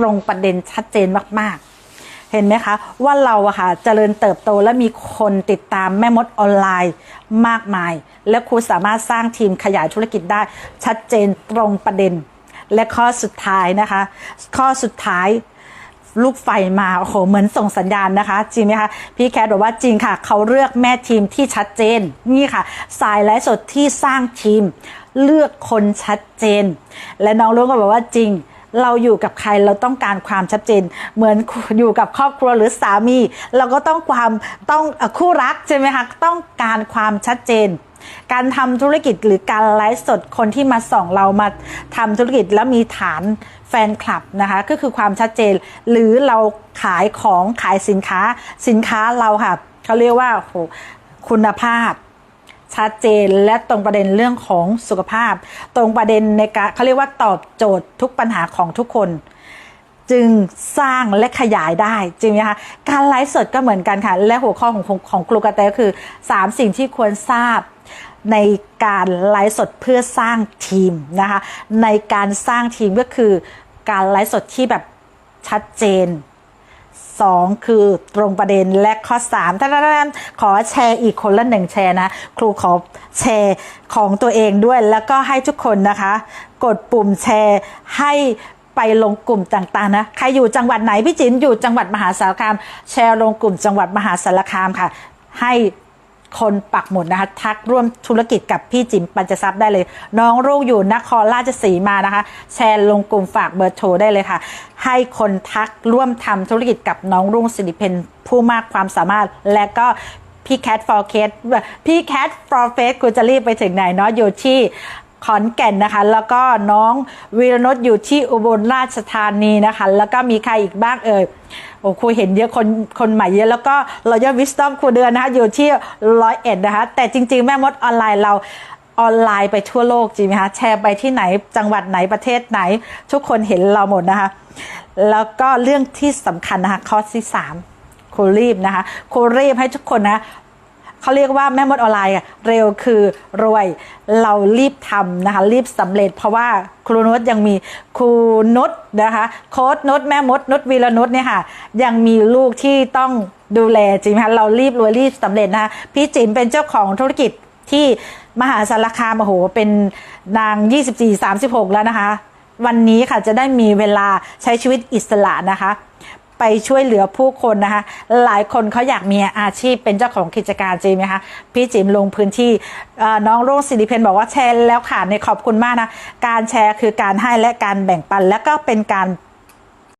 ตรงประเด็นชัดเจนมาก ๆ เห็นไหมคะ ว่าเราอะค่ะเจริญเติบโตและมีคนติดตามแม่มดออนไลน์มากมาย และครูสามารถสร้างทีมขยายธุรกิจได้ชัดเจนตรงประเด็น และข้อสุดท้ายนะคะ ข้อสุดท้ายลูกไฟมาโอ้โหเหมือนส่งสัญญาณนะคะ จริงไหมคะ พี่แคทบอกว่าจริงค่ะ เขาเลือกแม่ทีมที่ชัดเจน นี่ค่ะ สายไลฟ์สดที่สร้างทีม เลือกคนชัดเจน และน้องลุงก็บอกว่าจริง เราอยู่กับใครเราต้องการความชัดเจน เหมือนอยู่กับครอบครัวหรือสามี เราก็ต้องความต้องอคู่รักใช่ไหมคะต้องการความชัดเจนการทำธุรกิจหรือการไลฟ์สดคนที่มาส่องเรามาทำธุรกิจแล้วมีฐานแฟนคลับนะคะ ก็คือความชัดเจน หรือเราขายของขายสินค้าสินค้าเราค่ะเขาเรียกว่าโหคุณภาพ ชัดเจนและตรงประเด็นเรื่องของสุขภาพ ตรงประเด็นในการเขาเรียกว่าตอบโจทย์ทุกปัญหาของทุกคน จึงสร้างและขยายได้จริงไหมคะการไลฟ์สดก็เหมือนกันค่ะ และหัวข้อของของของครูกระแตก็คือ 3 สิ่งที่ควรทราบในการไลฟ์สดเพื่อสร้างทีมนะคะในการสร้างทีมก็คือการไลฟ์สดที่แบบชัดเจน สองคือตรงประเด็นและข้อสามท่านขอแชร์อีกคนละหนึ่งแชร์นะ ครูขอแชร์ของตัวเองด้วย แล้วก็ให้ทุกคนนะคะ กดปุ่มแชร์ให้ไปลงกลุ่มต่างๆนะ ใครอยู่จังหวัดไหนพี่จินอยู่จังหวัดมหาสารคาม แชร์ลงกลุ่มจังหวัดมหาสารคามค่ะ ให้ คนปักหมุดนะคะ ทักร่วมธุรกิจกับพี่จิมปัญจทรัพย์ได้เลย น้องรุ่งอยู่นครราชสีมานะคะ แชร์ลงกลุ่มฝากเบอร์โทรได้เลยค่ะ ให้คนทักร่วมทำธุรกิจกับน้องรุ่งสิริเพนผู้มากความสามารถและก็พี่แคทฟอร์เคสพี่แคทฟอร์เฟสคุณจะรีบไปถึงไหนเนาะอยู่ที่ ขอนแก่นนะคะ แล้วก็น้องวีรนศอยู่ที่อุบลราชธานีนะคะ แล้วก็มีใครอีกบ้างเอ่ยโอ้ครูเห็นเยอะคนคนใหม่เยอะแล้วก็รอยวิสตอมครูเดือนนะคะอยู่ที่ร้อยเอ็ดนะคะ แต่จริง ๆ แม่มดออนไลน์เราออนไลน์ไปทั่วโลกจริงไหมคะแชร์ไปที่ไหนจังหวัดไหนประเทศไหน ทุกคนเห็นเราหมดนะคะ แล้วก็เรื่องที่สำคัญนะคะข้อที่สามครูรีบนะคะครูรีบให้ทุกคนนะ เขาเรียกว่าแม่มดออนไลน์อะเร็วคือรวยเรารีบทำนะคะ รีบสำเร็จเพราะว่าครูนุชยังมีครูนุชนะคะโค้ดนุชแม่มดนุชวีรนุชเนี่ยค่ะยังมีลูกที่ต้องดูแลจริงไหมคะเรารีบรวยรีบสำเร็จนะคะพี่จิ๋มเป็นเจ้าของธุรกิจที่มหาสารคามโอ้โหเป็นนาง 24 36 แล้วนะคะ วันนี้ค่ะจะได้มีเวลาใช้ชีวิตอิสระนะคะ ไปช่วยเหลือผู้คนนะคะ หลายคนเขาอยากมีอาชีพเป็นเจ้าของกิจการจริงไหมคะพี่จิมลงพื้นที่น้องรุ่งสิริเพนบอกว่าแชร์แล้วค่ะในขอบคุณมากนะการแชร์คือการให้และการแบ่งปัน และก็เป็นการ